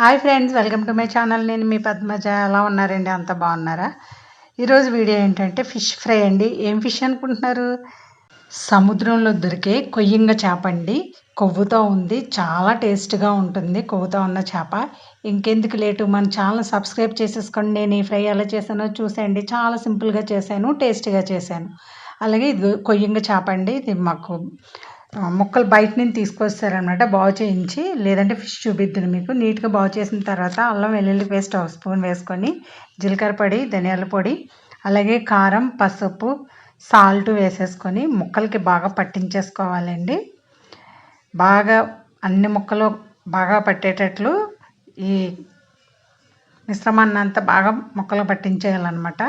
Hi friends welcome to my channel. నేను మీ పద్మజ. ఎలా ఉన్నారండి? అంత బాగున్నారా? ఈరోజు వీడియో ఏంటంటే ఫిష్ ఫ్రై అండి. ఏం ఫిష్ అనుకుంటున్నారు? సముద్రంలో దొరికే కొయ్యంగ చేప అండి. కొవ్వుతో ఉంది. చాలా టేస్ట్గా ఉంటుంది కొవ్వుతో ఉన్న చేప. ఇంకెందుకు లేటు? మన ఛానల్ సబ్స్క్రైబ్ చేసేసుకోండి. నేను ఈ ఫ్రై ఎలా చేశానో చూసేయండి. చాలా సింపుల్గా చేశాను టేస్ట్గా చేశాను. అలాగే ఇది కొయ్యంగ చేప అండి. ఇది మాకు ముక్కలు బయట నుంచి తీసుకొస్తారనమాట బాగు చేయించి లేదంటే ఫిష్ చూపిద్దును మీకు. నీట్గా బాగు చేసిన తర్వాత అల్లం వెల్లుల్లి పేస్ట్ ఒక స్పూన్ వేసుకొని జీలకర్ర పొడి ధనియాల పొడి అలాగే కారం పసుపు సాల్ట్ వేసేసుకొని ముక్కలకి బాగా పట్టించేసుకోవాలండి. బాగా అన్ని ముక్కలు బాగా పట్టేటట్లు ఈ మిశ్రమాన్ని అంతా బాగా ముక్కలు పట్టించేయాలన్నమాట.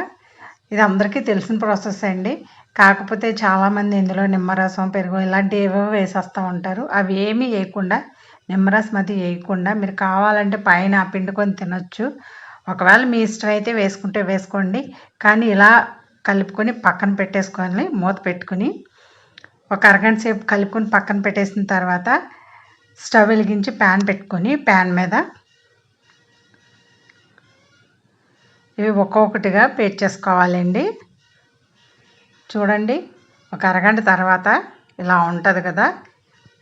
ఇది అందరికీ తెలిసిన ప్రాసెస్ అండి. కాకపోతే చాలామంది ఇందులో నిమ్మరసం పెరుగు ఇలాంటివి ఏవో వేసేస్తూ ఉంటారు. అవి ఏమీ వేయకుండా నిమ్మరసం అది వేయకుండా మీరు కావాలంటే పైన పిండుకొని తినొచ్చు. ఒకవేళ మీ ఇష్టం అయితే వేసుకుంటే వేసుకోండి. కానీ ఇలా కలుపుకొని పక్కన పెట్టేసుకొని మూత పెట్టుకుని ఒక అరగంట సేపు కలుపుకొని పక్కన పెట్టేసిన తర్వాత స్టవ్ వెలిగించి ప్యాన్ పెట్టుకొని ప్యాన్ మీద ఇవి ఒక్కొక్కటిగా పేట్ చేసుకోవాలండి. చూడండి ఒక అరగంట తర్వాత ఇలా ఉంటుంది కదా.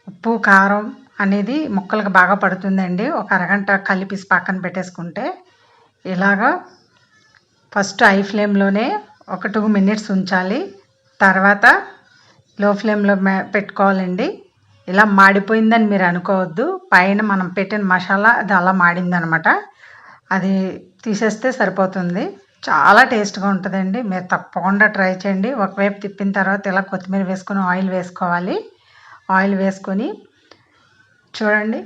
ఉప్పు కారం అనేది ముక్కలకు బాగా పడుతుందండి. ఒక అరగంట కలిపి పక్కన పెట్టేసుకుంటే ఇలాగా ఫస్ట్ హై ఫ్లేమ్లోనే ఒక టూ మినిట్స్ ఉంచాలి. తర్వాత లో ఫ్లేమ్లో పెట్టుకోవాలండి. ఇలా మాడిపోయిందని మీరు అనుకోవద్దు. పైన మనం పెట్టిన మసాలా అది అలా మాడిందనమాట. అది తీసేస్తే సరిపోతుంది. చాలా టేస్ట్గా ఉంటుందండి. మీరు తప్పకుండా ట్రై చేయండి. ఒకవైపు తిప్పిన తర్వాత ఇలా కొత్తిమీర వేసుకొని ఆయిల్ వేసుకోవాలి. ఆయిల్ వేసుకొని చూడండి.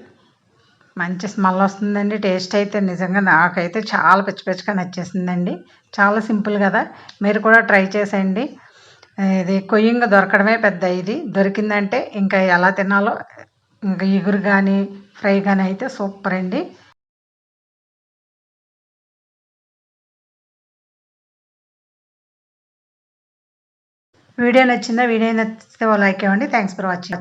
మంచి స్మెల్ వస్తుందండి. టేస్ట్ అయితే నిజంగా నాకైతే చాలా పిచ్చి పిచ్చిగా నచ్చేసిందండి. చాలా సింపుల్ కదా. మీరు కూడా ట్రై చేసేయండి. ఇది కొయ్యంగా దొరకడమే పెద్ద ఇది. దొరికిందంటే ఇంకా ఎలా తినాలో ఇంకా ఇగురు కానీ ఫ్రై కానీ అయితే సూపర్ అండి. వీడియో నచ్చిందా వీడియో నచ్చితే లైక్ ఇవ్వండి. Thanks for watching